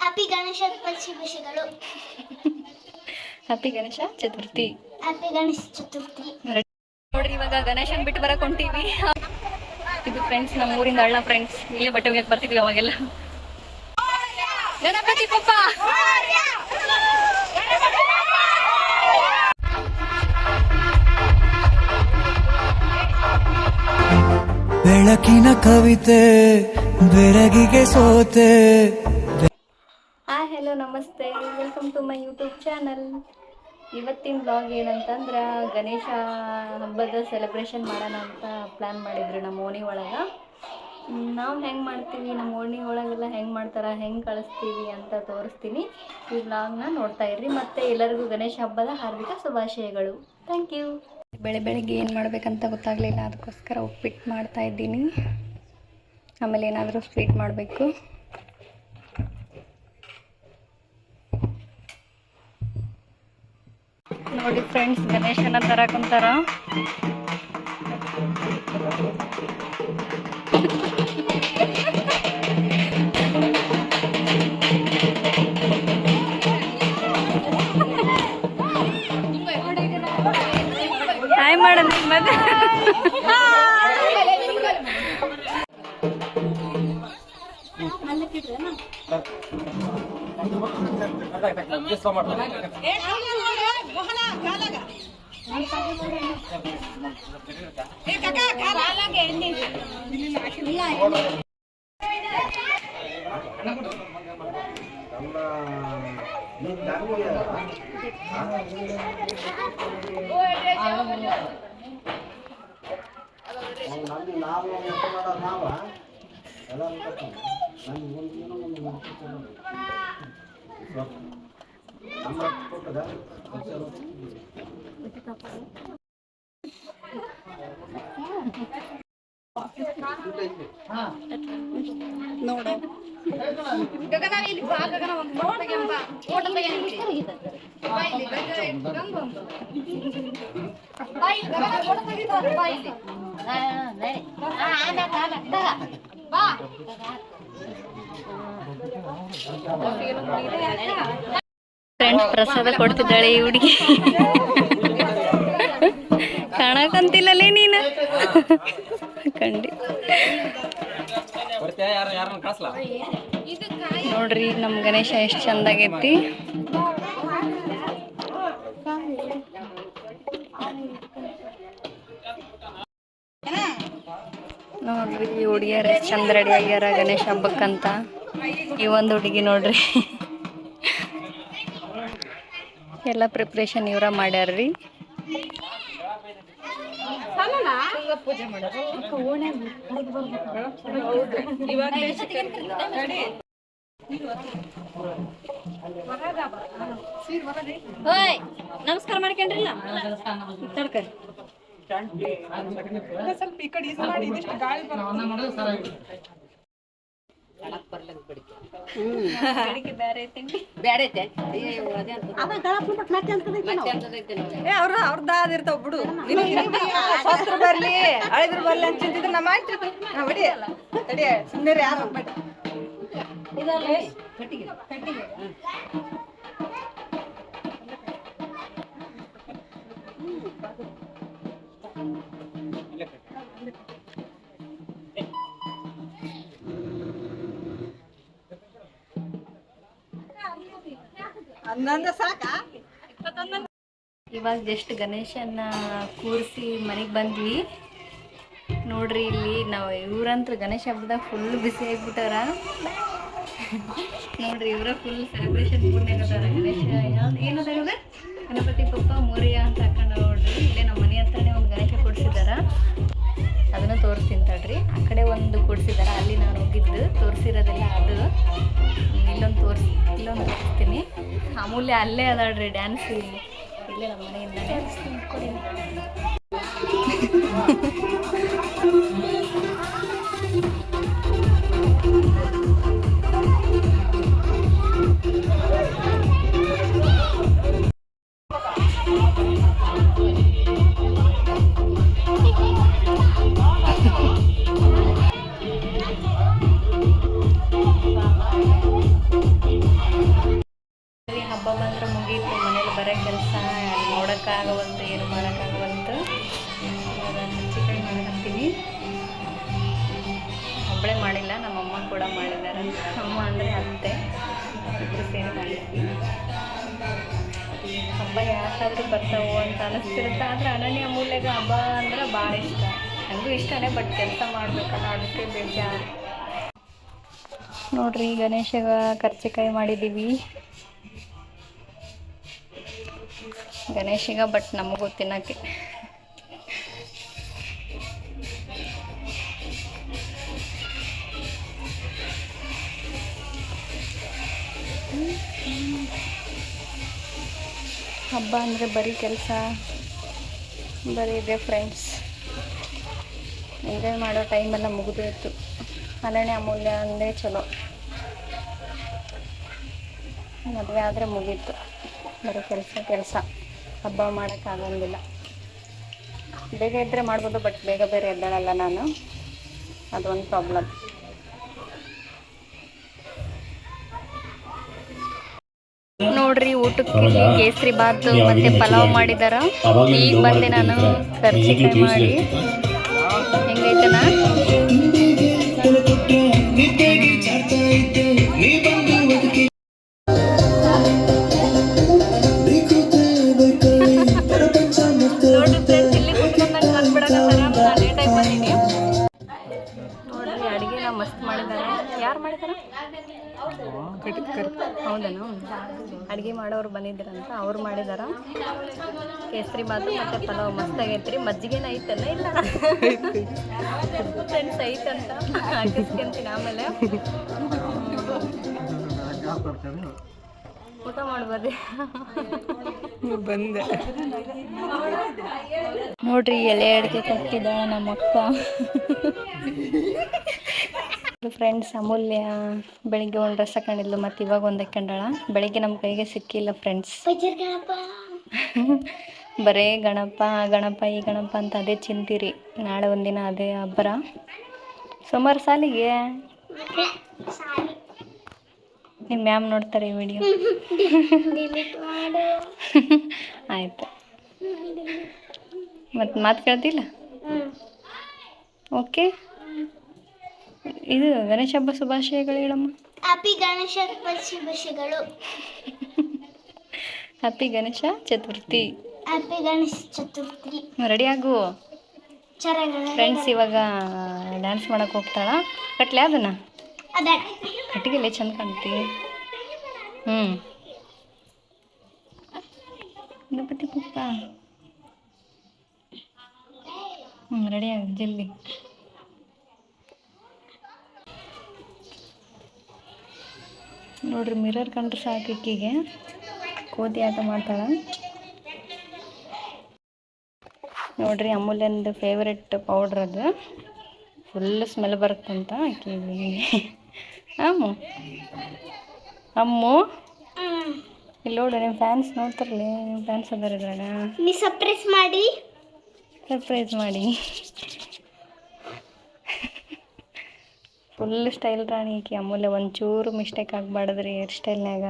Happy Ganesha ಶುಭಾಶಯಗಳು happy Ganesha Chaturthi. Happy Ganesha Chaturthi. ನೋಡ್ರಿ ಇವಾಗ ಗಣೇಶನ್ ಬಿಟ್ಟು ಬರಕ್ ಹೊಂಟೀವಿ. ಇದು ಫ್ರೆಂಡ್ಸ್ ನಮ್ಮ ಊರಿಂದ ಅಣ್ಣ ಫ್ರೆಂಡ್ಸ್ ಇಲ್ಲೇ ಬಟ್ಟೆ ಒಗ್ಯಕ್ ಬರ್ತಿದ್ವಿ ಅವಾಗೆಲ್ಲ. ಗಣಪತಿ ಪಪ್ಪ! ಬೆಳಕಿನ ಕವಿತೆ, ಬೆರಗಿಗೆ ಸೋತೆ. Hi hello namaste. Welcome to my YouTube channel ಇವತ್ತಿನ ಬ್ಲಾಗ್ ಏನಂತಂದ್ರೆ, ಗಣೇಶ ಹಬ್ಬದ ಸೆಲೆಬ್ರೇಷನ್ ಮಾಡೋಣ ಅಂತ ಪ್ಲ್ಯಾನ್ ಮಾಡಿದ್ರು ನಮ್ಮ ಓಣಿ ಒಳಗೆ. ನಾವು ಹೆಂಗೆ ಮಾಡ್ತೀವಿ, ನಮ್ಮ ಓಣಿ ಒಳಗೆಲ್ಲ ಹೆಂಗೆ ಮಾಡ್ತಾರೆ, ಹೆಂಗೆ ಕಳಿಸ್ತೀವಿ ಅಂತ ತೋರಿಸ್ತೀನಿ. ಈ ಬ್ಲಾಗ್ನ ನೋಡ್ತಾ ಇರ್ರಿ. ಮತ್ತು ಎಲ್ಲರಿಗೂ ಗಣೇಶ ಹಬ್ಬದ ಹಾರ್ದಿಕ ಶುಭಾಶಯಗಳು. ಥ್ಯಾಂಕ್ ಯು ಬೆಳೆ ಬೆಳಗ್ಗೆ ಏನು ಮಾಡಬೇಕಂತ ಗೊತ್ತಾಗಲಿಲ್ಲ. ಅದಕ್ಕೋಸ್ಕರ ಉಪ್ಪಿಟ್ಟು ಮಾಡ್ತಾ ಇದ್ದೀನಿ. ಆಮೇಲೆ ಏನಾದರೂ ಸ್ವೀಟ್ ಮಾಡಬೇಕು. ನೋಡಿ ಫ್ರೆಂಡ್ಸ್ ಗಣೇಶನ ಥರ ಕುಂತಾರ. வருது Thank you. ಮಾಡಮ್ ಮತ್ತೆ ಫ್ರೆಂಡ್ಸ್ ಪ್ರಸಾದ ಕೊಡ್ತಿದ್ದಾಳೆ ಈ ಹುಡುಗಿ. ಕಾಣಕಂತಿಲ್ಲ ನೀನು. ಕಂಡಿ ನೋಡ್ರಿ ನಮ್ ಗಣೇಶ ಎಷ್ಟು ಚಂದಾಗೈತಿ. ಹುಡುಗಿಯರ ಚಂದ ರೆಡಿ ಆಗ್ಯಾರ ಗಣೇಶ ಹಬ್ಬಕ್ಕಂತ? ಈ ಒಂದು ಹುಡುಗಿ ನೋಡ್ರಿ. ಎಲ್ಲ ಪ್ರಿಪ್ರೇಷನ್ ಇವರ ಮಾಡ್ಯಾರ್ರಿ. ನಮಸ್ಕಾರ ಮಾಡ್ಕೊಂಡ್ರಿಲ್ಲ? ತಡ್ಕರಿ ಅವ್ರ ಅವ್ರದ್ದು ಅದಿರ್ತಾವ ಬಿಡು ಸ್ವಸ್ತ್ರ ಬರ್ಲಿ ಅಳಿದ್ರ ಬರ್ಲಿ ಅಂತ ಚಿಂತಿದ್ರೆ ಬರಲಿ ಮಾಡ್ತಿದ್ವಿ ನಾ ಬಿಡಿ ತಡಿ ಸುಮ್ಮನೆ ಯಾರು ಹೋಗ್ಬೇಡ ಹನ್ನೊಂದು ಸಾಕಾ? ಇವಾಗ ಜಸ್ಟ್ ಗಣೇಶನ ಕೂರಿಸಿ ಮನೆಗೆ ಬಂದ್ವಿ. ನೋಡ್ರಿ ಇಲ್ಲಿ ನಾವು ಇವ್ರಂತ್ರ ಗಣೇಶ ಹಬ್ಬದಾಗ ಫುಲ್ ಬಿಸಿ ಆಗ್ಬಿಟ್ಟಾರ ನೋಡ್ರಿ ಇವರ ಫುಲ್ ಸೆಲೆಬ್ರೇಷನ್ ಮೂರ್ನೇ ಗಣೇಶ. ಏನದ ಗಣಪತಿ ಪಪ್ಪ, ಮೋರಿಯ ಅಂತ ಹಾಕೊಂಡ ನೋಡ್ರಿ. ಇಲ್ಲೇ ನಮ್ಮ ಕೊಡ್ಸಿದಾರ. ಅದನ್ನು ತೋರಿಸ್ತೀನಿ ತಡ್ರಿ. ಆ ಕಡೆ ಒಂದು ಕೊಡ್ಸಿದಾರ ಅಲ್ಲಿ ನಾನು ಹೋಗಿದ್ದು. ತೋರಿಸಿರೋದೆಲ್ಲ ಅದು. ಇಲ್ಲೊಂದು ತೋರಿಸ್ ಇಲ್ಲೊಂದು ತೋರಿಸ್ತೀನಿ. ಅಮೂಲ್ಯ ಅಲ್ಲೇ ಅದಾಳ್ರಿ ಡ್ಯಾನ್ಸ್ ಇಲ್ಲಿ ಇಲ್ಲೇ ನಮ್ಮ ಮನೆಯಿಂದಾನೆ ಅಲ್ಲಿ ನೋಡೋಕ್ಕಾಗವಂತು ಏನು ಮಾಡೋಕ್ಕಾಗವಂತು ಚಿಕನ್ ಮಾಡಕತ್ತೀನಿ ಒಬ್ಬಳೇ ಮಾಡಿಲ್ಲ, ನಮ್ಮಮ್ಮ ಕೂಡ ಮಾಡಿದ್ದಾರೆ. ಅಮ್ಮ ಅಂದರೆ ಅತ್ತೆ. ಇಬ್ಬರು ಸೇರಿ ಮಾಡಿದ್ವಿ. ಹಬ್ಬ ಯಾಕಾದರೂ ಬರ್ತಾವೋ ಅಂತ ಅನಿಸ್ತಿರುತ್ತೆ. ಆದರೆ ಅನನ್ಯ ಅಮೂಲ್ಯಗೆ ಹಬ್ಬ ಅಂದ್ರೆ ಭಾಳ ಇಷ್ಟ. ನನಗೂ ಇಷ್ಟನೇ, ಬಟ್ ಕೆಲಸ ಮಾಡಬೇಕಲ್ಲ, ಅದಕ್ಕೆ ಬೇಜಾರು. ನೋಡ್ರಿ ಗಣೇಶಗ ಕರ್ಚಿಕಾಯಿ ಮಾಡಿದ್ದೀವಿ. ಗಣೇಶಿಗ ಬಟ್ ನಮಗೂ ತಿನ್ನಕ್ಕೆ. ಹಬ್ಬ ಅಂದರೆ ಬರೀ ಕೆಲಸ, ಬರೀ ಇದೆ ಫ್ರೆಂಡ್ಸ್ ಎಂಜಾಯ್ ಮಾಡೋ ಟೈಮೆಲ್ಲ ಮುಗಿದೋಯ್ತು ಅನನ್ಯ ಅಮೂಲ್ಯ ಅಂದರೆ ಚಲೋ. ಮದುವೆ ಆದರೆ ಮುಗೀತು. ಬರೀ ಕೆಲಸ ಕೆಲಸ. ಹಬ್ಬ ಮಾಡೋಕ್ಕಾಗಂಗಿಲ್ಲ ಬೇಗ ಇದ್ದರೆ ಮಾಡ್ಬೋದು ಬಟ್ ಬೇಗ ಬೇರೆ ಎದ್ದಾಳಲ್ಲ ನಾನು. ಅದೊಂದು ಪ್ರಾಬ್ಲಮ್ ನೋಡ್ರಿ ಊಟಕ್ಕೆ ಕೇಸರಿ ಬಾತ್ ಮತ್ತೆ ಪಲಾವ್ ಮಾಡಿದಾರ? ಈಗ ಬಂದೆ ನಾನು. ಕರ್ಜಿಕಾಯಿ ಮಾಡಿ. ಹೆಂಗೈತನಾ ಅಡುಗೆ ಮಾಡೋರು ಬಂದಿದ್ರಂತ ಅವ್ರು ಮಾಡಿದಾರ. ಕೇಸರಿ ಬಾತು ಮತ್ತೆ ಪಲಾವ್ ಮಸ್ತ್ ಆಗೈತ್ರಿ. ಮಜ್ಜಿಗೆನ ಐತಲ್ಲ ಇಲ್ಲ? ಫ್ರೆಂಡ್ಸ್ ಐತಂತ? ಹಾಕಿಸ್ಕೊಂತೀನಿ ಆಮೇಲೆ. ಊಟ ಮಾಡ್ಬೋದಿ ಬಂದೆ. ನೋಡ್ರಿ ಎಲೆ ಅಡಿಕೆ ಕೊಟ್ಟಿದ್ದಾಳ ನಮ್ಮ ಅಕ್ಕ ಫ್ರೆಂಡ್ಸ್ ಅಮೂಲ್ಯ ಬೆಳಿಗ್ಗೆ ಒಂದು ಡ್ರೆಸ್ ಹಾಕೊಂಡಿದ್ಲು ಮತ್ತು ಇವಾಗ ಒಂದು ಹಾಕೊಂಡಾಳ ಬೆಳಿಗ್ಗೆ ನಮ್ಮ ಕೈಗೆ ಸಿಕ್ಕಿಲ್ಲ ಫ್ರೆಂಡ್ಸ್ ಬರೇ ಗಣಪ ಗಣಪ ಈ ಗಣಪ ಅಂತ ಅದೇ ಚಿಂತೀರಿ. ನಾಳೆ ಒಂದಿನ ಅದೇ ಹಬ್ಬರ ಸೋಮವಾರ ಸಾಲಿಗೆ? ನಿಮ್ಮ ಮ್ಯಾಮ್ ನೋಡ್ತಾರೆ ಈ ವಿಡಿಯೋ ಆಯ್ತು. ಮತ್ತು ಮಾತು ಕೇಳ್ತಿಲ್ಲ? ಓಕೆ ಇದು ಗಣೇಶ ಹಬ್ಬ ಶುಭಾಶಯಗಳು ಹೇಳಮ್ಮ ಹ್ಯಾಪಿ ಗಣೇಶ ಶುಭಾಶಯಗಳು. Happy Ganesha Chaturthi. Happy Ganesha Chaturthi. Ready ಆಗು. ಫ್ರೆಂಡ್ಸ್ ಇವಾಗ ಡ್ಯಾನ್ಸ್ ಮಾಡಕ್ಕೆ ಹೋಗ್ತಾಳ. ಕಟ್ಲೆ ಅದನ್ನ? ಅದ ಕಟ್ಟಿಗೆಲೆ ಚಂದ ಕಾಣ್ತಿ. ಹ್ಞೂ ಗಣಪತಿ ಪುಪ್ಪ. ಹ್ಞೂ ರೆಡಿ ಆಗ ಜಲ್ದಿ. ನೋಡ್ರಿ ಮಿರರ್ ಕಂಡ್ರೆ ಸಾಕು ಇಕ್ಕಿಗೆ. ಕೋತಿ ಆಟ ಮಾಡ್ತಾಳ. ನೋಡ್ರಿ ಅಮೂಲ್ಯಂದು ಫೇವ್ರೆಟ್ ಪೌಡ್ರ್ ಅದು. ಫುಲ್ ಸ್ಮೆಲ್ ಬರುತ್ತಂತ ಆಕಿಗೆ ಅಮ್ಮು. ಅಮ್ಮು. ಇಲ್ಲಿ ನಿಮ್ಮ ಫ್ಯಾನ್ಸ್ ನೋಡ್ತಾರಲಿ ನಿಮ್ಮ ಫ್ಯಾನ್ಸ್ ಅದಾರ ಇದ್ರಾಗ. ನೀ ಸರ್ಪ್ರೈಸ್ ಮಾಡಿ. ಸರ್ಪ್ರೈಸ್ ಮಾಡಿ. ಫುಲ್ ಸ್ಟೈಲ್ ರಾಣಿ ಈಕಿ ಅಮೂಲ್ಯ ಒಂಚೂರು ಮಿಸ್ಟೇಕ್ ಆಗಬಾರ್ದ್ರಿ ಹೇರ್ ಸ್ಟೈಲ್ನಾಗ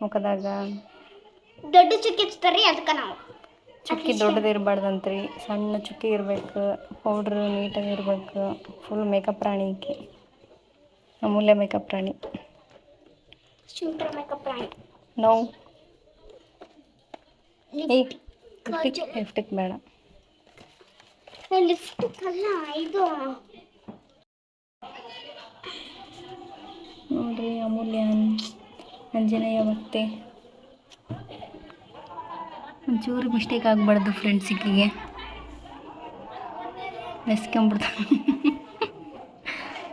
ಮುಖದಾಗ. ದೊಡ್ಡ ಚುಕ್ಕಿ ಹಚ್ತಾರ್ರಿ ಅದಕ್ಕೆ ನಾವು. ಚುಕ್ಕಿ ದೊಡ್ಡದು ಇರಬಾರ್ದಂತ್ರಿ. ಸಣ್ಣ ಚುಕ್ಕಿ ಇರಬೇಕು ಪೌಡ್ರ್ ನೀಟಾಗಿ ಇರಬೇಕು. ಫುಲ್ ಮೇಕಪ್ ರಾಣಿ ಈಕಿ ಅಮೂಲ್ಯ ಮೇಕಪ್ ರಾಣಿ. ಶೂಟರ್ ಮೇಕಪ್ ಪ್ರಾಣಿ ನಾವು ಲಿಫ್ಟಿಕ್ ಬೇಡ. ಲಿಫ್ಟಿಕ್ ಅಲ್ಲ ಇದು ನೋಡ್ರಿ ಅಮೂಲ್ಯ ಅಂಜನೇಯ ಮತ್ತೆ. ಒಂಚೂರು ಮಿಸ್ಟೇಕ್ ಆಗಬಾರ್ದು ಫ್ರೆಂಡ್ಸಿಗೆ ನೆಸ್ಕೊಂಬಿಡ್ತಾನೆ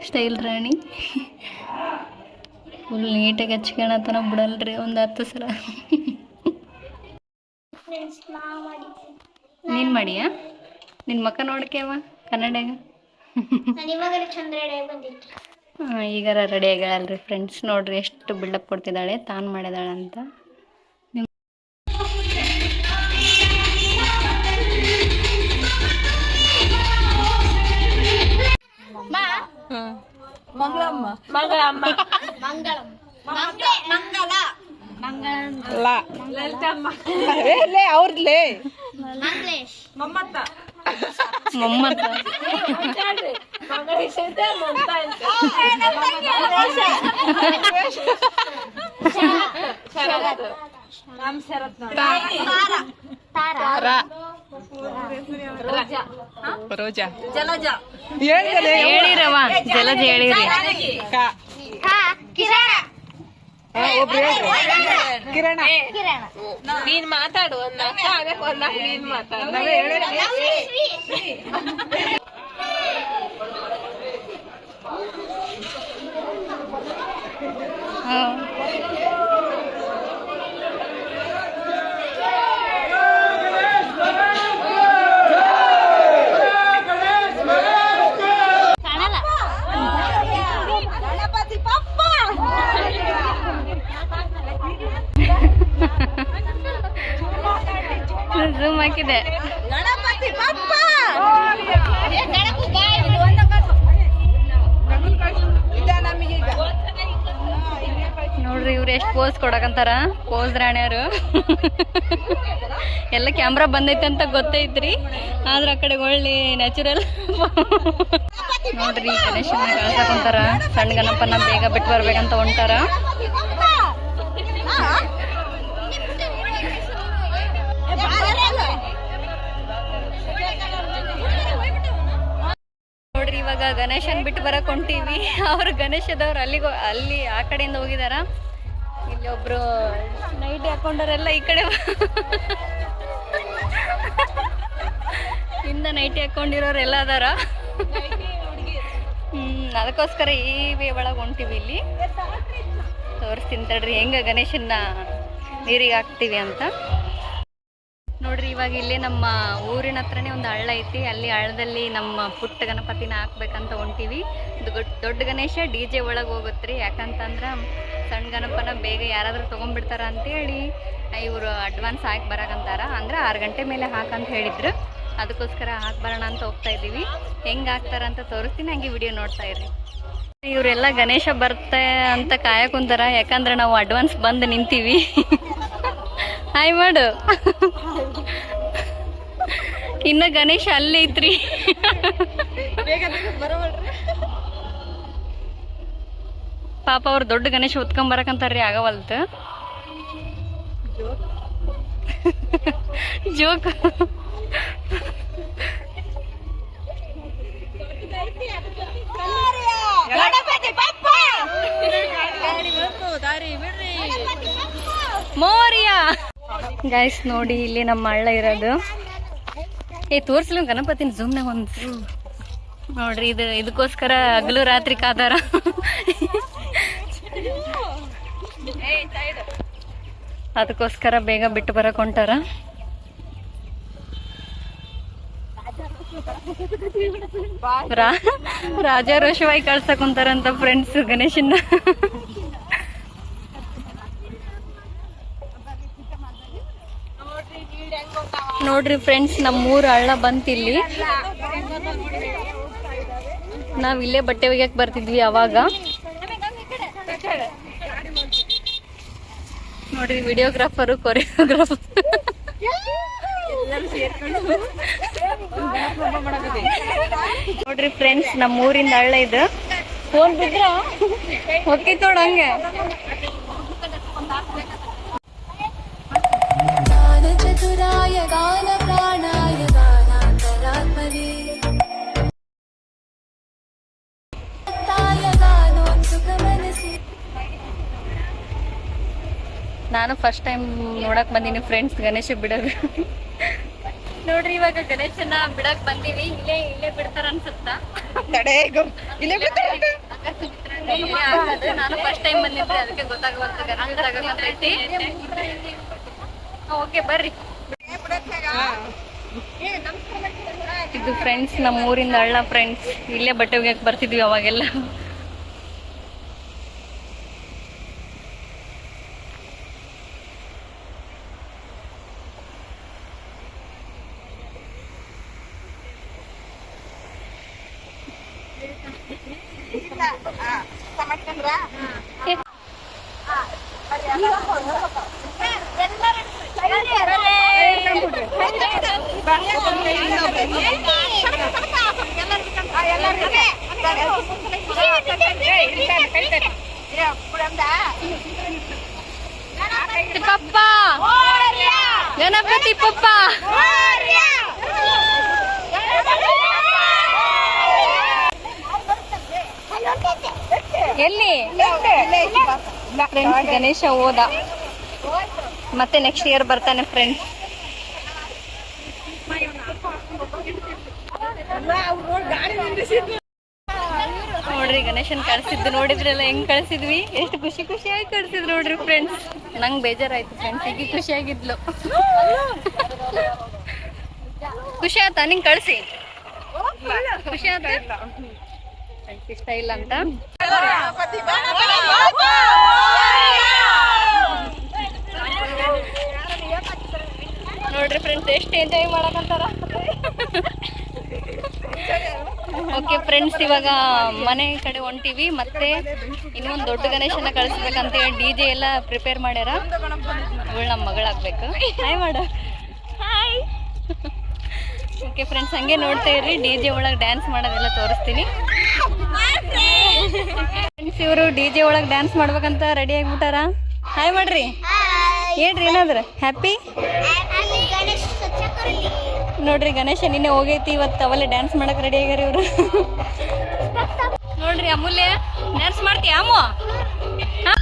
ಸ್ಟೈಲ್ ರಾಣಿ. ಫುಲ್ ನೀಟಾಗಿ ಹಚ್ಕೊಳತನ ಬಿಡಲ್ರಿ ಒಂದು ಹತ್ತು ಸಲ. ನೀನು ಮಾಡಿಯಾ? ನಿನ್ನ ಮಕ್ಕ ನೋಡ್ಕೇವ ಕನ್ನಡಾಗ ನಾನು ಇವಾಗ ಚಂದ್ರ ಬಂದಿತ್ತು ಹಾಂ ಈಗಾರ ರೆಡಿ ಆಗ್ಯಾಳಲ್ರಿ ಫ್ರೆಂಡ್ಸ್ ನೋಡ್ರಿ ಎಷ್ಟು ಬಿಲ್ಡಪ್ ಕೊಡ್ತಿದ್ದಾಳೆ ತಾನು ಮಾಡಿದಾಳೆ ಅಂತ ಮಂಗಳಮ್ಮ ಮಂಗಳ ಮಂಗಳ ಲಾ ಏ, ಲೇ ಅವ್ರಲ್ಲೇ ಮಂಗ್ಲೇಶ್ ಮೊಮ್ಮತ್ತ ತಾರಾ ರೋಜಾ ಜಲಜ ಹೇಳಿದೆ ಹೇಳಿರವ ಜಲಜ ಹೇಳಿರಿ ಕಾ ಹಾ ಕಿರಣ ಹಾ, ಒಬ್ರು ಕಿರಣ. ಕಿರಣ. ನೀನ್ ಮಾತಾಡು ಒಂದ್ ಅಕ್ಕ ಆಗಕ್ ಒಂದ್ ನೀನ್ ಮಾತಾಡು. ನಾವೇ ಕೊಡಕಂತಾರ ಪೋಸ್ ರಾಣ್ಯಾರು. ಎಲ್ಲ ಕ್ಯಾಮ್ರಾ ಬಂದೈತೆ ಅಂತ ಗೊತ್ತೈತ್ರಿ. ಆದ್ರ ಆ ಕಡೆ ಒಳ್ಳೆ ನ್ಯಾಚುರಲ್ ನೋಡ್ರಿ ಗಣೇಶನ ಕಳ್ಸಕೊಂತಾರ ಸಣ್ಣ ಗಣಪನ ಬೇಗ ಬಿಟ್ಟು ಬರ್ಬೇಕಂತ ಹೊಂಟಾರ. ನೋಡ್ರಿ ಇವಾಗ ಗಣೇಶನ್ ಬಿಟ್ಟು ಬರಕ್ ಹೊಂಟೀವಿ. ಅವ್ರು ಗಣೇಶದವ್ರು ಅಲ್ಲಿಗೆ ಅಲ್ಲಿ ಆ ಕಡೆಯಿಂದ ಹೋಗಿದಾರ. ಇಲ್ಲಿ ಒಬ್ರು ನೈಟ್ ಹಾಕೊಂಡವರೆಲ್ಲ ಈ ಕಡೆ ಹಿಂದೆ ನೈಟಿ ಹಾಕೊಂಡಿರೋರೆಲ್ಲ ಅದಾರ. ಹ್ಮ್, ಅದಕ್ಕೋಸ್ಕರ ಈ ವೇ ಒಳಗೆ ಹೊಂಟಿವಿ ಇಲ್ಲಿ. ತೋರಿಸ್ತೀನಿ ತಡ್ರಿ, ಹೆಂಗ ಗಣೇಶನ್ನ ನೀರಿಗೆ ಹಾಕ್ತೀವಿ ಅಂತ. ನೋಡ್ರಿ, ಇವಾಗ ಇಲ್ಲೇ ನಮ್ಮ ಊರಿನ ಹತ್ರನೇ ಒಂದು ಹಳ್ಳ ಐತಿ. ಅಲ್ಲಿ ಹಳ್ಳದಲ್ಲಿ ನಮ್ಮ ಪುಟ್ಟ ಗಣಪತಿನ ಹಾಕ್ಬೇಕಂತ ಹೊಂಟಿವಿ. ದೊಡ್ಡ ಗಣೇಶ ಡಿ ಜೆ ಒಳಗೆ ಹೋಗುತ್ರಿ. ಯಾಕಂತಂದ್ರೆ ಸಣ್ಣ ಗಣಪನ ಬೇಗ ಯಾರಾದರೂ ತೊಗೊಂಡ್ಬಿಡ್ತಾರ ಅಂತೇಳಿ ಇವರು ಅಡ್ವಾನ್ಸ್ ಹಾಕಿ ಬರಕಂತಾರ. ಅಂದ್ರೆ ಆರು ಗಂಟೆ ಮೇಲೆ ಹಾಕಂತ ಹೇಳಿದ್ರು. ಅದಕ್ಕೋಸ್ಕರ ಹಾಕಿ ಬರೋಣ ಅಂತ ಹೋಗ್ತಾ ಇದ್ದೀವಿ. ಹೆಂಗೆ ಹಾಕ್ತಾರ ಅಂತ ತೋರಿಸ್ತೀನಿ. ಹಂಗೆ ವಿಡಿಯೋ ನೋಡ್ತಾ ಇರ್ರಿ ಇವರೆಲ್ಲ ಗಣೇಶ ಬರ್ತೆ ಅಂತ ಕಾಯಕ್ ಕುಂತಾರ ಯಾಕಂದ್ರೆ ನಾವು ಅಡ್ವಾನ್ಸ್ ಬಂದು ನಿಂತೀವಿ. ಹಾಯ್ ಮಾಡು ಇನ್ನ ಗಣೇಶ ಅಲ್ಲೇ ಐತ್ರಿ ಪಾಪ ಅವ್ರ ದೊಡ್ಡ ಗಣೇಶ ಹೊತ್ಕೊಂಡ್ ಬರಕಂತಾರ್ರಿ ಆಗವಲ್ತ. ಜೋಕ್. ಮೋರಿಯಾ! ಗೈಸ್ ನೋಡಿ, ಇಲ್ಲಿ ನಮ್ಮ ಹಳ್ಳ ಇರೋದು. ಏ, ತೋರ್ಸ್ಲಿ ಗಣಪತಿನ ಜೂಮ್ನಾಗ ಒಂದು. ನೋಡ್ರಿ, ಇದು ಇದಕ್ಕೋಸ್ಕರ ಹಗಲು ರಾತ್ರಿ ಕಾದಾರ. ಅದಕ್ಕೋಸ್ಕರ ಬೇಗ ಬಿಟ್ಟು ಬರಕ್ ಹೊಂಟಾರ. ರಾಜಾರೋಷವಾಗಿ ಕಳ್ಸಕ್ ಹೊಂತಾರಂತ ಫ್ರೆಂಡ್ಸ್ ಗಣೇಶನ್ನ. ನೋಡ್ರಿ ಫ್ರೆಂಡ್ಸ್ ನಮ್ಮೂರ ಹಳ್ಳ ಬಂತಿಲ್ಲಿ. ನಾವ್ ಇಲ್ಲೇ ಬಟ್ಟೆ ಒಗ್ಯಕ್ ಬರ್ತಿದ್ವಿ ಅವಾಗ. ನೋಡ್ರಿ ವಿಡಿಯೋಗ್ರಾಫರು ಕೊರಿಯೋಗ್ರಾಫರ್ ನೋಡ್ರಿ ಫ್ರೆಂಡ್ಸ್ ನಮ್ಮ ಊರಿಂದ ಹಳ್ಳ ಇದು. ಫೋನ್ ಬಿದ್ರ ಹೊಕ್ಕೈತ್ ನೋಡ್ ಹಂಗೆ गानचतुराय गानप्राणाय गानान्तरात्मने ताय गानोत्सुकमनसि ನಾನು ಫಸ್ಟ್ ಟೈಮ್ ನೋಡಕ್ ಬಂದೀನಿ ಫ್ರೆಂಡ್ಸ್ ಗಣೇಶ ಬಿಡೋದು ನೋಡ್ರಿ ಇವಾಗ ಗಣೇಶನ ಬಿಡಕ್ ಬಂದೀವಿ ಇಲ್ಲೇ ಇಲ್ಲೇ ಬಿಡ್ತಾರ ಅನ್ಸುತ್ತಾ ತಡೆ ಗೊ- ಇಲ್ಲೇ ಬಿಡ್ತಾರೆ ಇಲ್ಲೇ ಹಾಕೋದು. ನಾನು ಫಸ್ಟ್ ಟೈಮ್ ಬಂದಿದ್ದೆ ಅದಕ್ಕೆ ಗೊತ್ತಾಗವಲ್ತು ಗಣೇಶ ತಗೋಕಂತೈತಿ ಓಕೆ ಬರ್ರಿ ಇದು ಫ್ರೆಂಡ್ಸ್ ನಮ್ಮ ಊರಿಂದ ಅಳ್ಳ ಫ್ರೆಂಡ್ಸ್ ಇಲ್ಲೇ ಬಟ್ಟೆ ಒಗ್ಯಕ್ಕೆ ಬರ್ತಿದ್ವಿ ಅವಾಗೆಲ್ಲ. ಪಪ್ಪ. ಗಣಪತಿ ಪಪ್ಪ. ಎಲ್ಲಿ? ಫ್ರೆಂಡ್ಸ್ ಗಣೇಶ ಹೋದ. ಮತ್ತೆ ನೆಕ್ಸ್ಟ್ ಇಯರ್ ಬರ್ತಾನೆ ಫ್ರೆಂಡ್ಸ್ ನೋಡ್ರಿ ಗಣೇಶನ್ ಕಳ್ಸಿದ್ದು ನೋಡಿದ್ರೆಲ್ಲ ಹೆಂಗ್ ಕಳ್ಸಿದ್ವಿ? ಎಷ್ಟು ಖುಷಿ ಖುಷಿಯಾಗಿ ಕಳ್ಸಿದ್ರು ನೋಡ್ರಿ ಫ್ರೆಂಡ್ಸ್ ನಂಗ್ ಬೇಜಾರಾಯ್ತು ಫ್ರೆಂಡ್ಸ್ ಈಗ ಖುಷಿಯಾಗಿದ್ಲು. ಖುಷಿ ಆಯ್ತಾ? ನಿಂಗ್ ಕಳ್ಸಿ. ಖುಷಿ ಆತ ಇಷ್ಟ ಇಲ್ಲ ಅಂತ. ನೋಡ್ರಿ ಫ್ರೆಂಡ್ಸ್ ಎಷ್ಟು ಎಂಜಾಯ್ ಮಾಡಕಂತಾರ ಓಕೆ ಫ್ರೆಂಡ್ಸ್ ಇವಾಗ ಮನೆ ಕಡೆ ಹೊಂಟಿವಿ. ಮತ್ತೆ ಇನ್ನೊಂದು ದೊಡ್ಡ ಗಣೇಶನ ಕಳಿಸ್ಬೇಕಂತ ಹೇಳಿ ಡಿ ಜೆ ಎಲ್ಲ ಪ್ರಿಪೇರ್ ಮಾಡ್ಯಾರ. ಇವಳು ನಮ್ಮ ಮಗಳಾಗ್ಬೇಕು. ಹಾಯ್ ಮಾಡು ಹಾಯ್ ಓಕೆ ಫ್ರೆಂಡ್ಸ್ ಹಂಗೆ ನೋಡ್ತಾ ಇರ್ರಿ. ಡಿ ಜೆ ಒಳಗೆ ಡ್ಯಾನ್ಸ್ ಮಾಡೋದೆಲ್ಲ ತೋರಿಸ್ತೀನಿ. ಫ್ರೆಂಡ್ಸ್ ಇವರು ಡಿ ಜೆ ಒಳಗೆ ಡ್ಯಾನ್ಸ್ ಮಾಡ್ಬೇಕಂತ ರೆಡಿ ಆಗಿಬಿಟ್ಟಾರ? ಹಾಯ್ ಮಾಡ್ರಿ ಹೇಳ್ರಿ ಏನಾದ್ರೆ? ಹ್ಯಾಪಿ ನೋಡ್ರಿ ಗಣೇಶ ನಿನ್ನೆ ಹೋಗೈತಿ ಇವತ್ತು ಅವಲ್ಲೇ ಡ್ಯಾನ್ಸ್ ಮಾಡಕ್ ರೆಡಿ ಆಗ್ಯಾರ ಇವರು ನೋಡ್ರಿ ಅಮೂಲ್ಯ ಡ್ಯಾನ್ಸ್ ಮಾಡ್ತೀಯ ಅಮ್ಮು ಹಾ?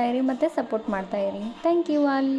ಇರಿ ಮತ್ತು ಸಪೋರ್ಟ್ ಮಾಡ್ತಾ ಇರಿ. Thank you all